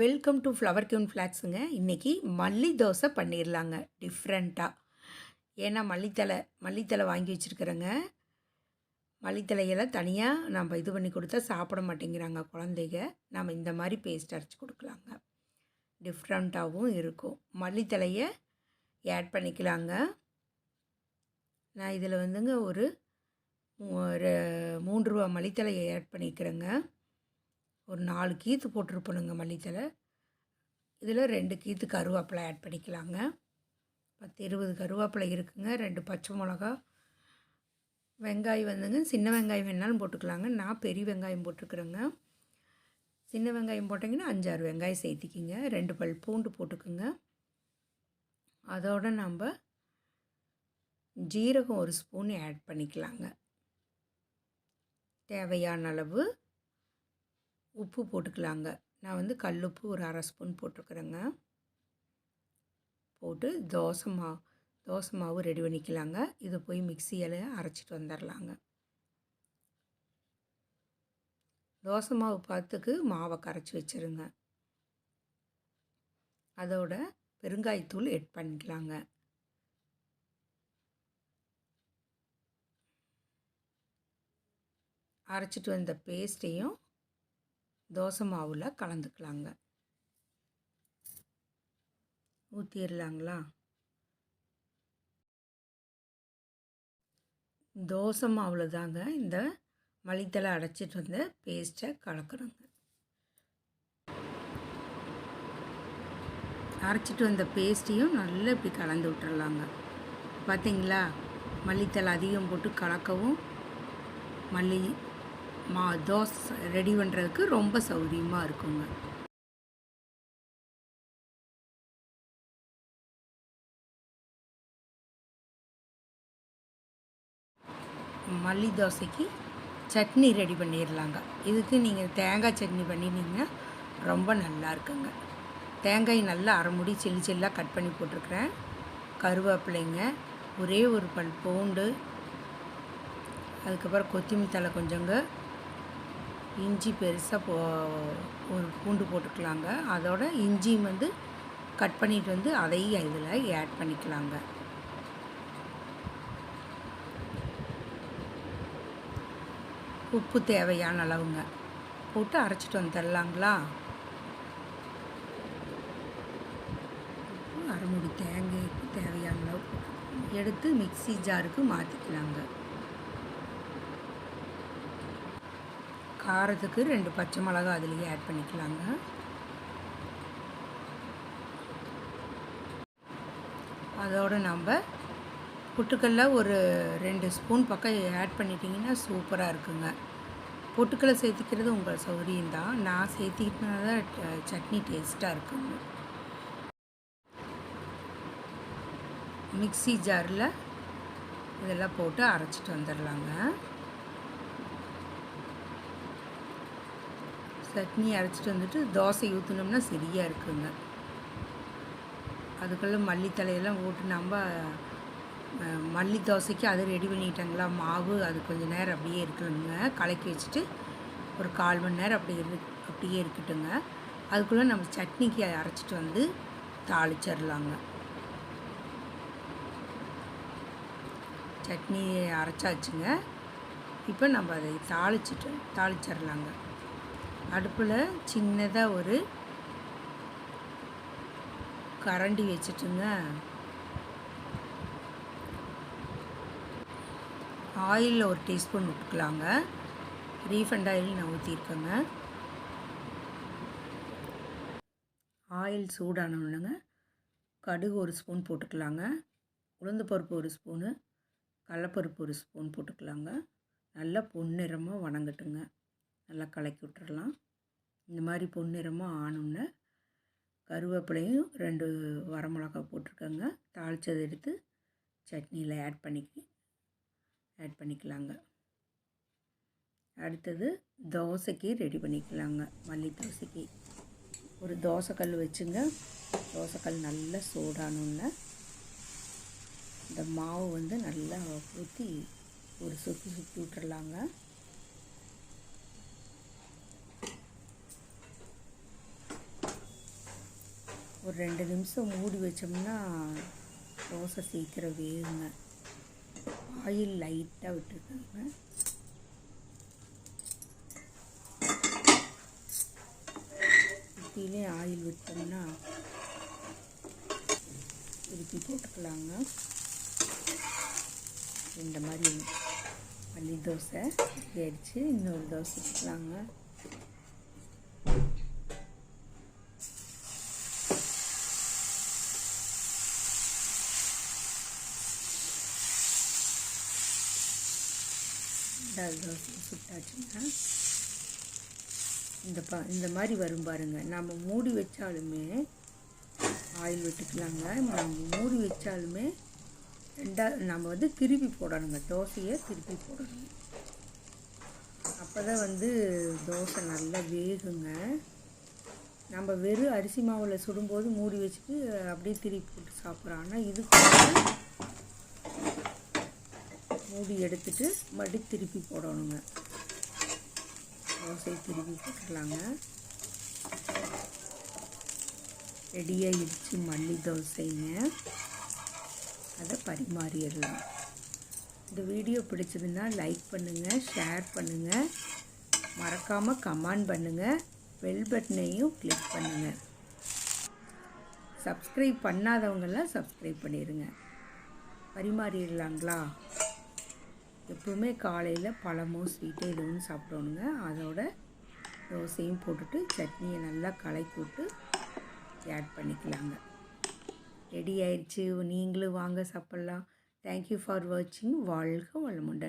Welcome to flower queen ஃப்ளாக்ஸுங்க இன்றைக்கி மல்லி தோசை பண்ணிடலாங்க டிஃப்ரெண்ட்டாக ஏன்னா மல்லித்தலை மல்லித்தலை வாங்கி வச்சுருக்கிறேங்க. மல்லித்தலையெல்லாம் தனியாக நம்ம இது பண்ணி கொடுத்தா சாப்பிட மாட்டேங்கிறாங்க குழந்தைங்க. நம்ம இந்த மாதிரி பேஸ்ட் அரைச்சி கொடுக்கலாங்க. டிஃப்ரெண்ட்டாகவும் இருக்கும். மல்லித்தலையை ஆட் பண்ணிக்கலாங்க. நான் இதில் வந்துங்க ஒரு ஒரு மூன்று ரூபா மல்லித்தலையை ஆட் பண்ணிக்கிறேங்க. ஒரு நாலு கீத்து போட்டிருப்பணுங்க மல்லித்தலை இதில் ரெண்டு கீத்து கருவேப்பிலை ஆட் பண்ணிக்கலாங்க. பத்து இருபது கருவேப்பிலை இருக்குங்க. ரெண்டு பச்சை மிளகா. வெங்காயம் வந்துங்க. சின்ன வெங்காயம் வேணாலும் போட்டுக்கலாங்க. நான் பெரிய வெங்காயம் போட்டிருக்குறேங்க. சின்ன வெங்காயம் போட்டிங்கன்னா அஞ்சாறு வெங்காயம் சேர்த்திக்கிங்க. ரெண்டு பல் பூண்டு போட்டுக்குங்க. அதோடு நம்ம ஜீரகம் ஒரு ஸ்பூன் ஆட் பண்ணிக்கலாங்க. தேவையான அளவு உப்பு போட்டுக்கலாங்க. நான் வந்து கல்லுப்பு ஒரு அரை ஸ்பூன் போட்டிருக்குறேங்க போட்டு தோசை மாவு தோசை மாவு ரெடி பண்ணிக்கலாங்க. இதை போய் மிக்சியில் அரைச்சிட்டு வந்துடலாங்க தோசை மாவு பார்த்துக்கு மாவை கரைச்சி வச்சுருங்க. அதோட பெருங்காயத்தூள் எட் பண்ணிக்கலாங்க. அரைச்சிட்டு வந்த பேஸ்ட்டையும் தோசை மாவில் கலந்துக்கலாங்க. ஊற்றிடலாங்களா தோசை மாவில் தாங்க இந்த மளித்தலை அடைச்சிட்டு வந்த பேஸ்ட்டை கலக்கணுங்க அரைச்சிட்டு வந்த பேஸ்ட்டையும் நல்லா இப்படி கலந்து விட்டுறலாங்க பார்த்தீங்களா மல்லித்தலை அதிகம் போட்டு கலக்கவும் மல்லி மா தோசை ரெடி பண்ணுறதுக்கு ரொம்ப சௌகரியமாக இருக்குங்க. மல்லி தோசைக்கு சட்னி ரெடி பண்ணிடலாங்க இதுக்கு நீங்கள் தேங்காய் சட்னி பண்ணினீங்கன்னா ரொம்ப நல்லா இருக்குங்க. தேங்காய் நல்லா அரைமுடி சில்லி சில்லாக கட் பண்ணி போட்டிருக்கிறேன். கருவேப்பிலைங்க ஒரே ஒரு பல் பூண்டு அதுக்கப்புறம் கொத்தமல்லி தலை கொஞ்சங்க இஞ்சி பெருசாக போ ஒரு பூண்டு போட்டுக்கலாங்க. அதோட இஞ்சியும் வந்து கட் பண்ணிட்டு வந்து அதையும் இதில் ஆட் பண்ணிக்கலாங்க. உப்பு தேவையான அளவுங்க. போட்டு அரைச்சிட்டு வந்துடலாங்களா? அரைமுடி தேங்காய்க்கு தேவையான அளவு எடுத்து மிக்சி ஜாருக்கு மாற்றிக்கலாங்க காரத்துக்கு ரெண்டு பச்சை மிளகா அதுலேயே ஆட் பண்ணிக்கலாங்க. அதோடு நம்ம பொட்டுக்கல்ல ஒரு ரெண்டு ஸ்பூன் பக்கம் ஆட் பண்ணிட்டீங்கன்னா சூப்பராக இருக்குங்க. பொட்டுக்கல்லை சேர்த்திக்கிறது உங்கள் சௌகரியம்தான் நான் சேர்த்திக்கிட்டனால தான் சட்னி டேஸ்ட்டாக இருக்குங்க. மிக்சி ஜாரில் இதெல்லாம் போட்டு அரைச்சிட்டு வந்துடலாங்க சட்னி அரைச்சிட்டு வந்துட்டு தோசை ஊற்றினோம்னா சரியாக இருக்குங்க. அதுக்குள்ளே மல்லித்தலையெல்லாம் போட்டு நம்ம மல்லி தோசைக்கு அது ரெடி பண்ணிட்டாங்களா? மாவு அது கொஞ்சம் நேரம் அப்படியே இருக்கணுங்க. கலக்கி வச்சுட்டு ஒரு கால் மணி நேரம் அப்படி இரு அப்படியே இருக்கட்டுங்க. அதுக்குள்ளே நம்ம சட்னிக்கு அரைச்சிட்டு வந்து தாளிச்சிடலாங்க சட்னி அரைச்சாச்சுங்க. இப்போ நம்ம அதை தாளிச்சிட்டு தாளிச்சிடலாங்க அடுப்பில் சின்னதாக ஒரு கரண்டி வச்சுட்டுங்க. ஆயிலில் ஒரு டீஸ்பூன் விட்டுக்கலாங்க ரீஃபண்ட் ஆயில் நான் ஊற்றிருக்கேங்க ஆயில் சூடானோடனங்க கடுகு ஒரு ஸ்பூன் போட்டுக்கலாங்க. உளுந்து பருப்பு ஒரு ஸ்பூனு கடலப்பருப்பு ஒரு ஸ்பூன் போட்டுக்கலாங்க. நல்லா பொன்னிறமாக வணங்கட்டுங்க. நல்லா கலக்கி விட்டுறலாம். இந்த மாதிரி பொன்னிறமாக ஆனோன்னு கருவேப்பிலையும் ரெண்டு வரமிளகா போட்டிருக்கேங்க. தாளித்ததை எடுத்து சட்னியில் ஆட் பண்ணிக்கி ஆட் பண்ணிக்கலாங்க. அடுத்தது தோசைக்கு ரெடி பண்ணிக்கலாங்க. மல்லி தோசைக்கு. ஒரு தோசைக்கல் வச்சுங்க. தோசைக்கல் நல்லா சூடானோன்னு இந்த மாவு வந்து நல்லா ஊற்றி ஒரு சுற்றி சுற்றி விட்டுறலாங்க. ஒரு ரெண்டு நிமிஷம் மூடி வச்சோம்னா தோசை சீக்கிரம் வேகுங்க. ஆயில் லைட்டாக விட்டுருக்காங்க. சுற்றிலே ஆயில் விட்டோம்னா திருப்பி போட்டுக்கலாங்க. இந்த மாதிரி மல்லி தோசை ஆயிடுச்சு. இன்னொரு தோசை வச்சுக்கலாங்க ரெண்டாவது தோசை சுட்டாச்சுங்க இந்த ப இந்த மாதிரி வரும் பாருங்க. நம்ம மூடி வச்சாலுமே ஆயில் விட்டுக்கலாங்க நம்ம மூடி வச்சாலுமே ரெண்டா நம்ம வந்து திருப்பி போடணுங்க. தோசையை திருப்பி போடணும். அப்போ தான் வந்து தோசை நல்லா வேகுங்க. நம்ம வெறும் அரிசி மாவில் சுடும்போது மூடி வச்சுட்டு அப்படியே திருப்பி போட்டு சாப்பிட்றோம். ஆனால் இதுக்கு மூடி எடுத்துட்டு மடி திருப்பி போடணுங்க. தோசை திருப்பி போட்டுக்கலாங்க. ரெடியாகிடுச்சு மல்லி தோசைங்க. அதை பரிமாறிடலாம். இந்த வீடியோ பிடிச்சதுன்னா லைக் பண்ணுங்கள் ஷேர் பண்ணுங்கள் மறக்காமல் கமெண்ட் பண்ணுங்கள் பெல் பட்டனையும் கிளிக் பண்ணுங்கள் சப்ஸ்கிரைப் பண்ணாதவங்கெல்லாம் சப்ஸ்கிரைப் பண்ணிடுங்க பரிமாறிடலாங்களா? எப்பவுமே காலையில் பழமும் ஸ்வீட்டு எதுவும் சாப்பிடணுங்க. அதோட தோசையும் போட்டுட்டு சட்னியை நல்லா கலக்கி விட்டு ஆட் பண்ணிக்கலாங்க. ரெடி ஆயிடுச்சு. நீங்களும் வாங்க சாப்பிட்லாம். தேங்க்யூ ஃபார் வாட்சிங் வாழ்க வளமுடன்.